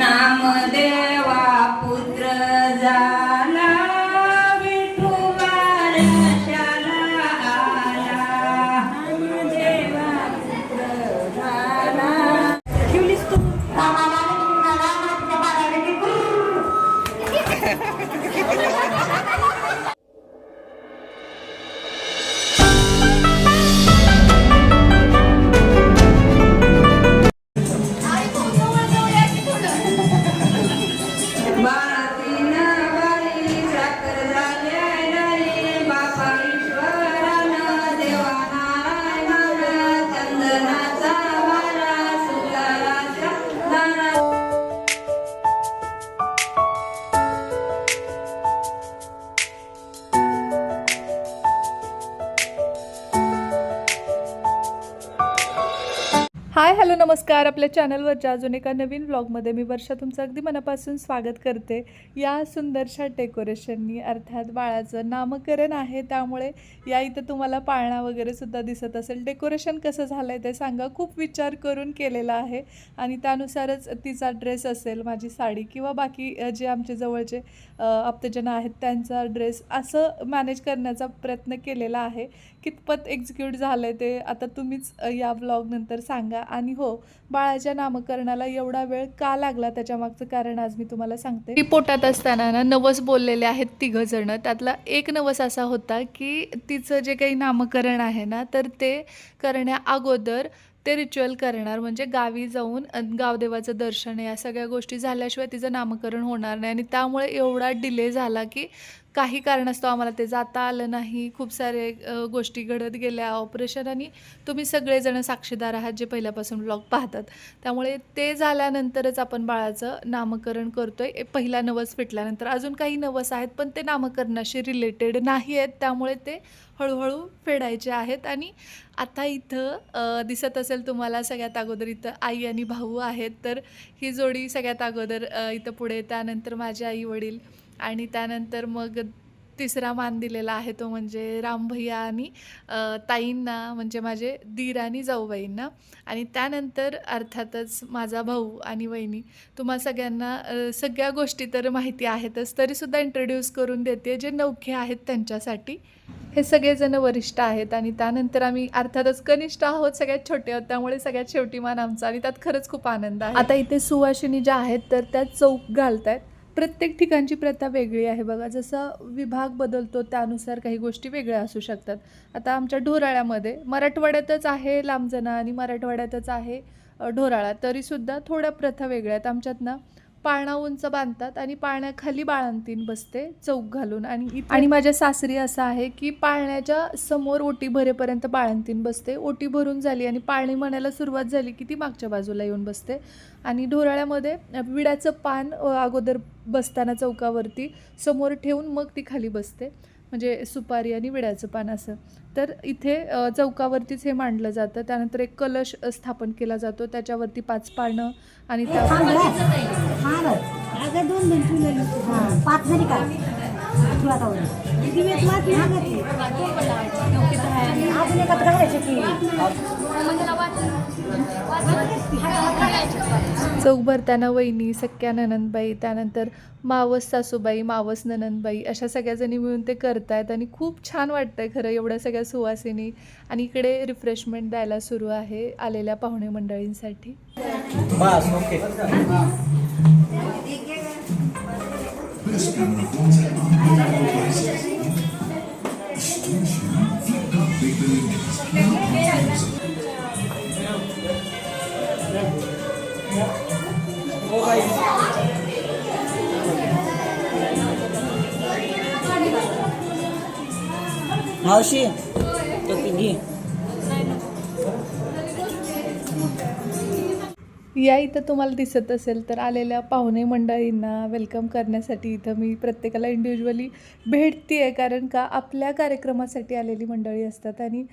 नामदेवा पुत्र नमस्कार आपल्या चॅनलवरच्या अजून एका नवीन व्लॉगमध्ये मी वर्षा तुमचं अगदी मनापासून स्वागत करते. या सुंदरशा डेकोरेशननी अर्थात बाळाचं नामकरण आहे. त्यामुळे या इथं तुम्हाला पाळणा वगैरे सुद्धा दिसत असेल. डेकोरेशन कसं झालं आहे ते सांगा. खूप विचार करून केलेला आहे. आणि त्यानुसारच तिचा ड्रेस असेल माझी साडी किंवा बाकी जे आमचे जवळचे अ, आप्तजन आहेत त्यांचा ड्रेस असं मॅनेज करण्याचा प्रयत्न केलेला आहे. कितपत एक्झिक्यूट झालं आहे ते आता तुम्हीच या ब्लॉगनंतर सांगा. आणि हो बाळाच्या नामकरणाला एवढा वेळ का लागला त्याच्या मागचं कारण आज मी तुम्हाला सांगते. ती पोटात असताना ना नवस बोललेले आहेत तिघं जण. त्यातला एक नवस असा होता की तिचं जे काही नामकरण आहे ना तर ते करण्या अगोदर ते रिच्युअल करणार. म्हणजे गावी जाऊन गावदेवाचं दर्शन या सगळ्या गोष्टी झाल्याशिवाय तिचं नामकरण होणार नाही. आणि त्यामुळे एवढा डिले झाला की काही कारणास्तव आम्हाला ते जाता आलं नाही. खूप सारे गोष्टी घडत गेल्या. ऑपरेशन आणि तुम्ही सगळेजण साक्षीदार आहात जे पहिल्यापासून ब्लॉग पाहतात. त्यामुळे ते झाल्यानंतरच आपण बाळाचं नामकरण करतो आहे पहिला नवस फिटल्यानंतर. अजून काही नवस आहेत पण ते नामकरणाशी रिलेटेड नाही आहेत. त्यामुळे ते हळूहळू फेडायचे आहेत. आणि आता इथं दिसत असेल तुम्हाला सगळ्यात अगोदर इथं आई आणि भाऊ आहेत. तर ही जोडी सगळ्यात अगोदर इथं पुढे त्यानंतर माझे आई वडील आणि त्यानंतर मग तिसरा मान दिलेला आहे तो म्हणजे रामभैया आणि ताईंना म्हणजे माझे दीर आणि जाऊबाईंना. आणि त्यानंतर अर्थातच माझा भाऊ आणि वहिनी. तुम्हा सगळ्यांना सगळ्या गोष्टी तर माहिती आहेतच तरीसुद्धा इंट्रोड्यूस करून देते जे नौखे आहेत त्यांच्यासाठी. हे सगळेजण वरिष्ठ आहेत आणि त्यानंतर आम्ही अर्थातच कनिष्ठ आहोत सगळ्यात छोटे आहोत त्यामुळे सगळ्यात शेवटी मान आमचा आणि त्यात खरंच खूप आनंद आहे. आता इथे सुवासिनी ज्या आहेत तर त्या चौक घालत आहेत प्रत्येक ठिकाणची प्रथा वेगळी आहे बघा. जसं विभाग बदलतो त्यानुसार काही गोष्टी वेगळ्या असू शकतात. आता आमच्या ढोराळ्यामध्ये मराठवाड्यातच आहे लांबजना आणि मराठवाड्यातच आहे ढोराळा. तरीसुद्धा थोड्या प्रथा वेगळ्या आहेत. आमच्यात ना पाळणा उंच बांधतात आणि पाळण्याखाली बाळंतीन बसते चौक घालून. आणि आणि माझ्या सासरी असं आहे की पाळण्याच्या समोर ओटी भरेपर्यंत बाळंतीन बसते. ओटी भरून झाली आणि पाळणी म्हणायला सुरुवात झाली की ती मागच्या बाजूला येऊन बसते. आणि ढोराळ्यामध्ये विड्याचं पान अगोदर बसताना चौकावरती समोर ठेवून मग ती खाली बसते. म्हणजे सुपारी आणि विड्याचं पान असं. तर इथे चौकावरतीच हे मांडलं जातं. त्यानंतर एक कलश स्थापन केला जातो. त्याच्यावरती पाच पानं आणि त्या दोन दोन हां. पाच का? अजून एकत्र करायची की? चौक भरताना वहिनी सख्या ननंदबाई त्यानंतर मावस सासूबाई मावस ननंदबाई अशा सगळ्याजणी मिळून ते करतायत आणि खूप छान वाटतंय खरं एवढ्या सगळ्या सुवासिनी. आणि इकडे रिफ्रेशमेंट द्यायला सुरू आहे आलेल्या पाहुणे मंडळींसाठी. बस ओके मावशी तो ती या इथं तुम्हाला दिसत असेल तर आलेल्या पाहुणे मंडळींना वेलकम करण्यासाठी इथं मी प्रत्येकाला इंडिव्हिज्युअली भेटते आहे कारण का आपल्या कार्यक्रमासाठी आलेली मंडळी असतात आणि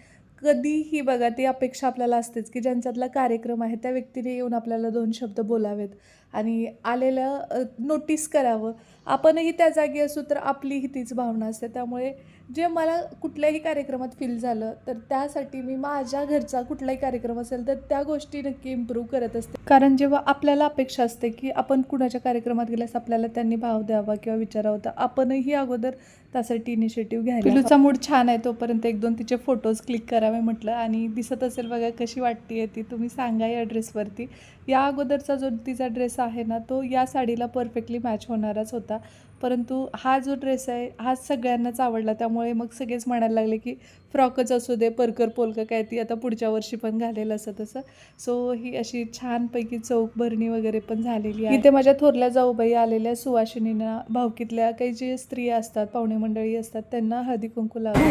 कधीही बघा ती अपेक्षा आपल्याला असतेच की ज्यांच्यातला कार्यक्रम आहे त्या व्यक्तीने येऊन आपल्याला दोन शब्द बोलावेत आणि आलेलं नोटीस करावं. आपणही त्या जागी असू तर आपलीही तीच भावना असते. त्यामुळे जे मला कुठल्याही कार्यक्रमात फील झालं तर त्यासाठी मी माझ्या घरचा कुठलाही कार्यक्रम असेल तर त्या गोष्टी नक्की इम्प्रूव्ह करत असते. कारण जेव्हा आपल्याला अपेक्षा असते की आपण कुणाच्या कार्यक्रमात गेल्यास आपल्याला त्यांनी भाव द्यावा किंवा विचारावं तर आपणही अगोदर त्यासाठी इनिशिएटिव्ह घ्यायला पिलूचा मूड छान आहे तोपर्यंत एक दोन तिचे फोटोज क्लिक करावे म्हटलं. आणि दिसत असेल बघा कशी वाटते ती. तुम्ही सांगा या ड्रेसवरती या अगोदरचा जो तिचा ड्रेस आहे ना तो या साडीला परफेक्टली मॅच होणाराच होता. परंतु हा जो ड्रेस आहे हाच सगळ्यांनाच आवडला. त्यामुळे मग सगळेच म्हणायला लागले की फ्रॉकच असू दे परकर पोलकं काय ती आता पुढच्या वर्षी पण घालेल असं तसं. सो ही अशी छानपैकी चौक भरणी वगैरे पण झालेली आहे. इथे माझ्या थोरल्या जाऊबाई आलेल्या सुवासिनींना भावकीतल्या काही जे स्त्रिया असतात पाहुणे मंडळी असतात त्यांना हळदी कुंकू लावतात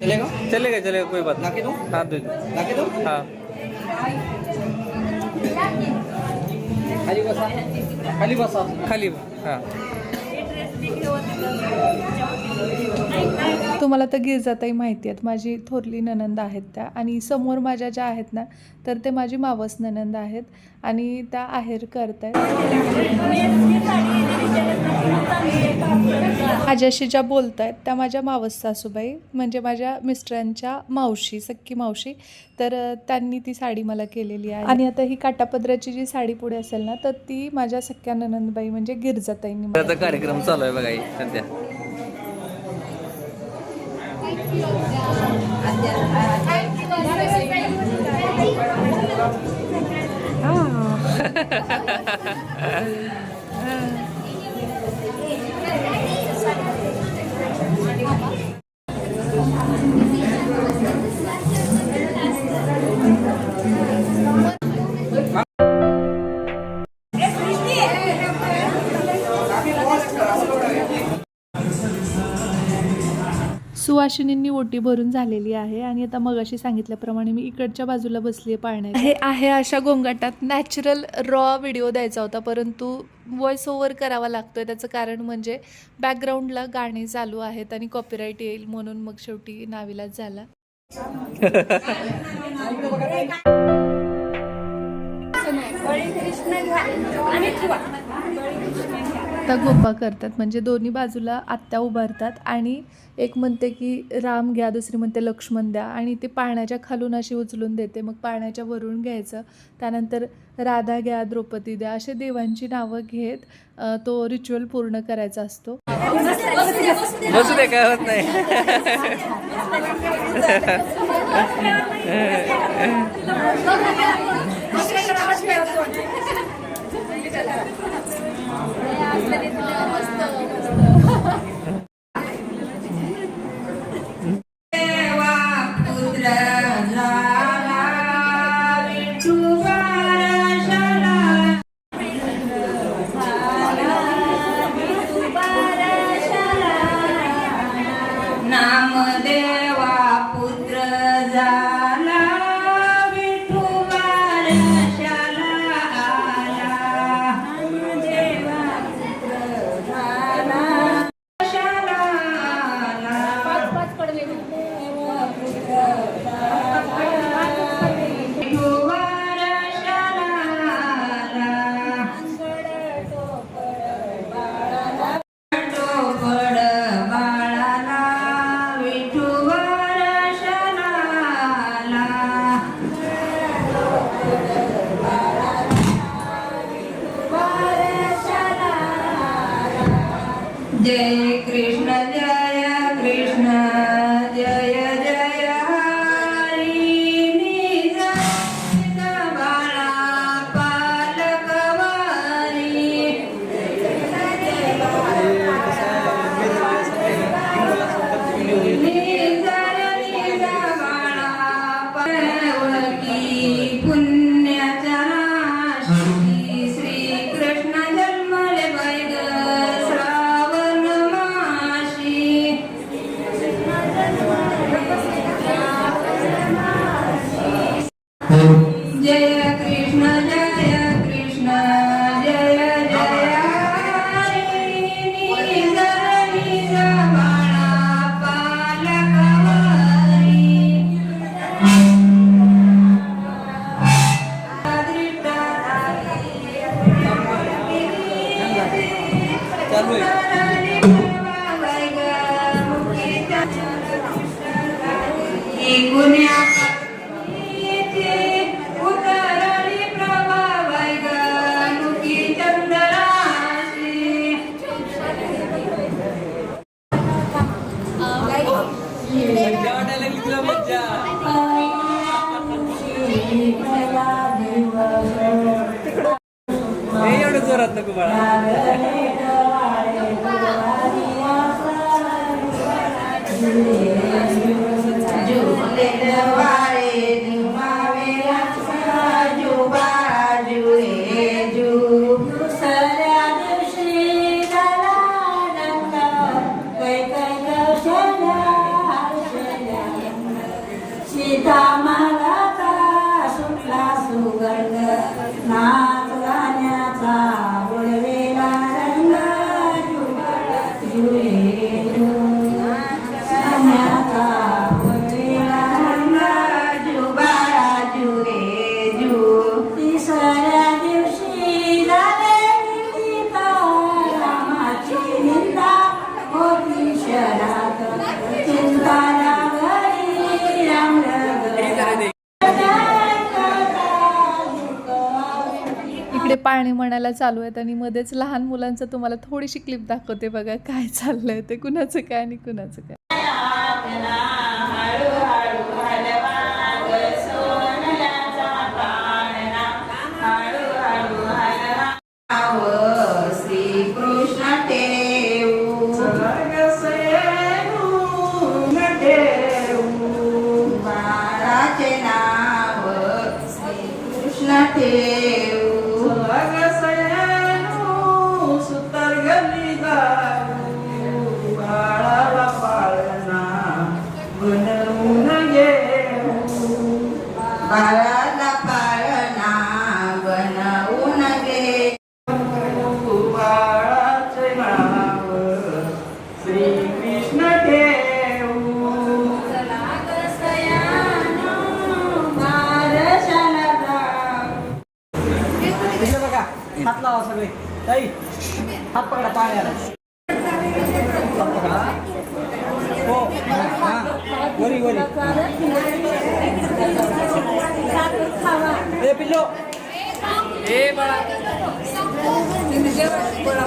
चलेगा? चलेगा चलेगा कोई बात लाके दूँ? नहीं हाँ दे दो। लाके दूँ? हाँ। खाली बसा. खाली बसा. खाली हाँ. तुम्हाला तर गिरजाताई माहिती आहेत माझी थोरली ननंद आहेत त्या. आणि समोर माझ्या ज्या आहेत ना तर ते माझी मावस ननंद आहेत. आणि त्या आहेर करत आहेत माझ्याशी ज्या बोलत आहेत त्या माझ्या मावस सासूबाई म्हणजे माझ्या मिस्टरांच्या मावशी सक्की मावशी. तर त्यांनी ती साडी मला केलेली आहे. आणि आता ही काटापदराची जी साडी पुढे असेल ना तर ती माझ्या सख्या ननंदबाई म्हणजे गिरजाताईंनी कार्यक्रम चालू आहे बघा ही सध्या सुवासिनींनी ओटी भरून झालेली आहे आणि आता मगाशी सांगितल्याप्रमाणे मी इकडच्या बाजूला बसली आहे पाळण्यात. हे आहे अशा गोंगाटात. नॅचरल रॉ व्हिडिओ द्यायचा होता परंतु व्हॉइस ओव्हर करावा लागतोय. त्याचं कारण म्हणजे बॅकग्राऊंडला गाणी चालू आहेत आणि कॉपीराईट येईल म्हणून मग शेवटी नाविलाच झाला. आता गोपा करतात. म्हणजे दोन्ही बाजूला आत्या उभारतात आणि एक म्हणते की राम घ्या दुसरी म्हणते लक्ष्मण द्या आणि ते पाळण्याच्या खालून अशी उचलून देते. मग पाळण्याच्या वरून घ्यायचं. त्यानंतर राधा घ्या द्रौपदी द्या असे देवांची नावं घेत तो रिच्युअल पूर्ण करायचा असतो. काय होत नाही. mesmo. म्हणायला चालू आहेत आणि मध्येच लहान मुलांचं तुम्हाला थोडीशी क्लिप दाखवते बघा काय चाललंय ते कुणाचं काय आणि कुणाचं काय Yeah. इथे बघा हात लावा सगळे. ताई हात पकडा पाण्याला हो हां वरी वरी. ए पिल्लो. ए बाळा. बळा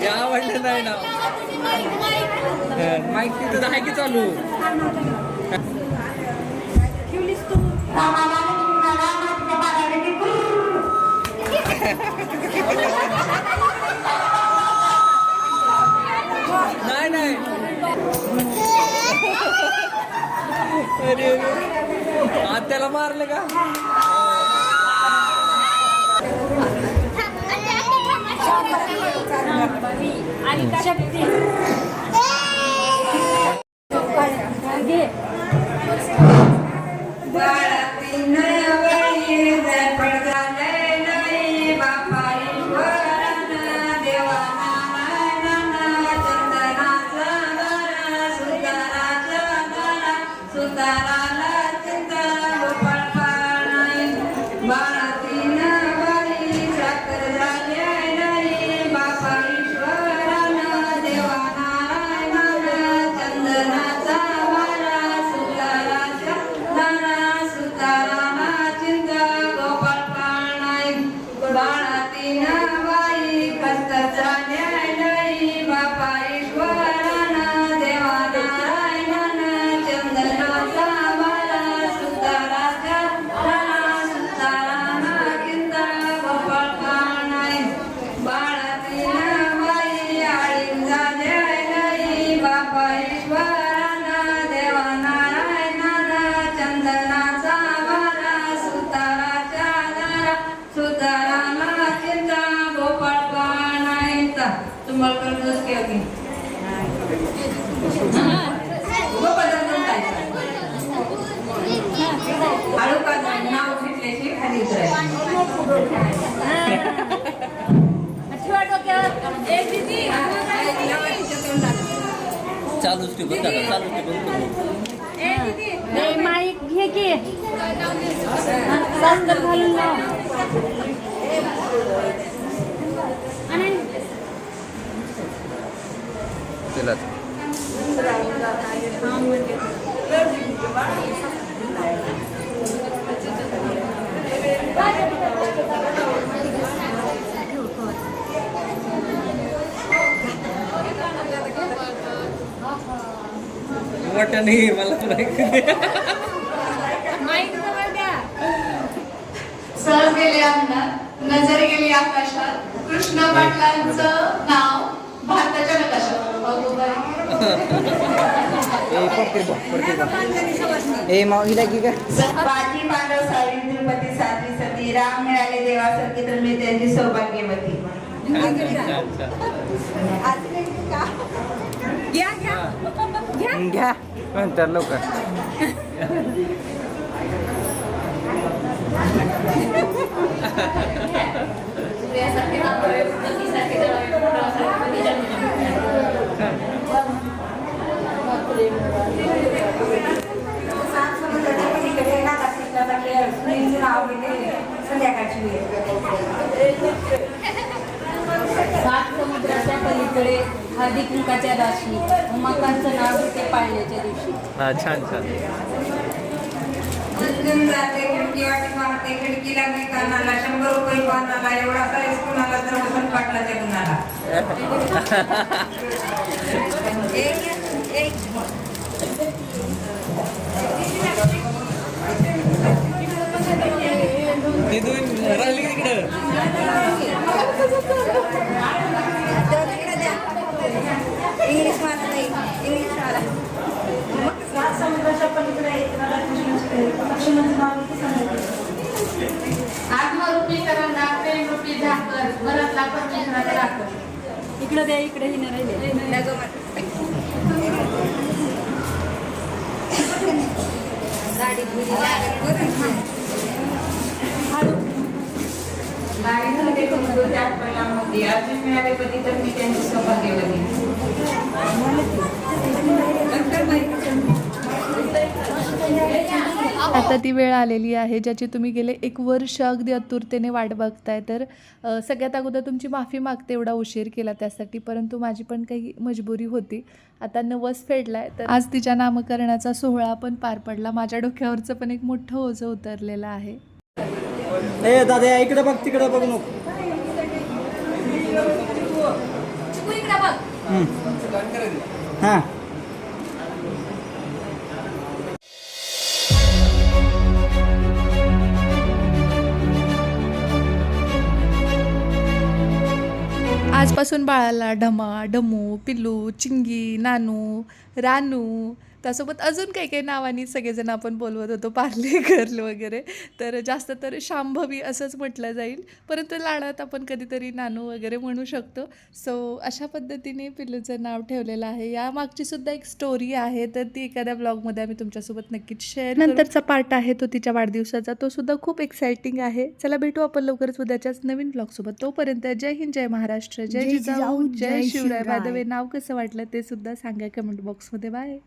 ते आवडलं नाही ना. माईक चालू? नाही नाही. त्याला मारलं का? शक्ती घे उतरायचं ठेवा डोक्यावर एक दीदी चालूच ठेव बरं का चालूच ठेव बरं का. ए, माईक घे की सास्तर घालून लाव आणि तिलाच वाटत नाही मला सहज गेले अंगणात नजर गेली आकाशात. कृष्ण पाटलांचं नाव भारताच्या बाई. ए पडते बा पडते बा ए माव हिला की काय पाठी पांडव सावी तिरुपती साधी सती राम मिळाले देवासारखी तर मी त्यांची सौभाग्यवती. घ्या. नंतर लवकर. संध्याकाळची सात समुद्राच्या पलीकडे हळदी कुंकाच्या राशी उमाकांचं नाव घेते पाळण्याच्या दिवशी. हा छान छान. जाते खिडकी वाटी मारते खिडकी लागली कानाला शंभर रुपये पानाला एवढा साईज कुणाला तर वसंत पाटलाच्या गुणाला तिथून राहिली तिकडं इंग्लिश मला नाही इंग्लिश मला आत्मरूपी करंडा प्रेमरूपी झाकर भरतला परमेश्वराचा राखर इकडं द्या इकडे हिने राहिले गाडी झाले समुद्र त्यात पहिला मोदी अर्जुन मिळाले पती तर मी त्यांची सौभाग्यवती आता ती वेळ आलेली आहे ज्याची तुम्ही गेले एक वर्ष अगदी आतुरतेने वाट बघताय. तर सगळ्यात अगोदर तुमची माफी मागते एवढा उशीर केला त्यासाठी परंतु माझी पण काही मजबुरी होती. आता नवस फेडला आहे तर आज तिच्या नामकरणाचा सोहळा पण पार पडला. माझ्या डोक्यावरचं पण एक मोठं ओझं उतरलेलं आहे. दादा इकडे बघ तिकडे बघ नको आजपासून बाळाला ढमा ढमू पिल्लू चिंगी नानू रानू त्यासोबत अजून काही काही नावानी सगळेजण आपण बोलवत होतो पार्ले गर्ल वगैरे. तर जास्त तर शांभवी असंच म्हटलं जाईल. परंतु लाडात आपण कधीतरी नानू वगैरे म्हणू शकतो. सो अशा पद्धतीने पिल्लूचं नाव ठेवलेलं आहे. या मागची सुद्धा एक स्टोरी आहे. तर ती एखाद्या ब्लॉगमध्ये आम्ही तुमच्यासोबत नक्कीच शेअर नंतरचा पार्ट आहे तो तिच्या वाढदिवसाचा. तो सुद्धा खूप एक्साइटिंग आहे. चला भेटू आपण लवकरच उद्याच्याच नवीन ब्लॉगसोबत तोपर्यंत जय हिंद जय महाराष्ट्र जय जय जिजाऊ जय शिवराय. By the. वे नाव कसं वाटलं ते सुद्धा सांगा कमेंट बॉक्समध्ये. बाय.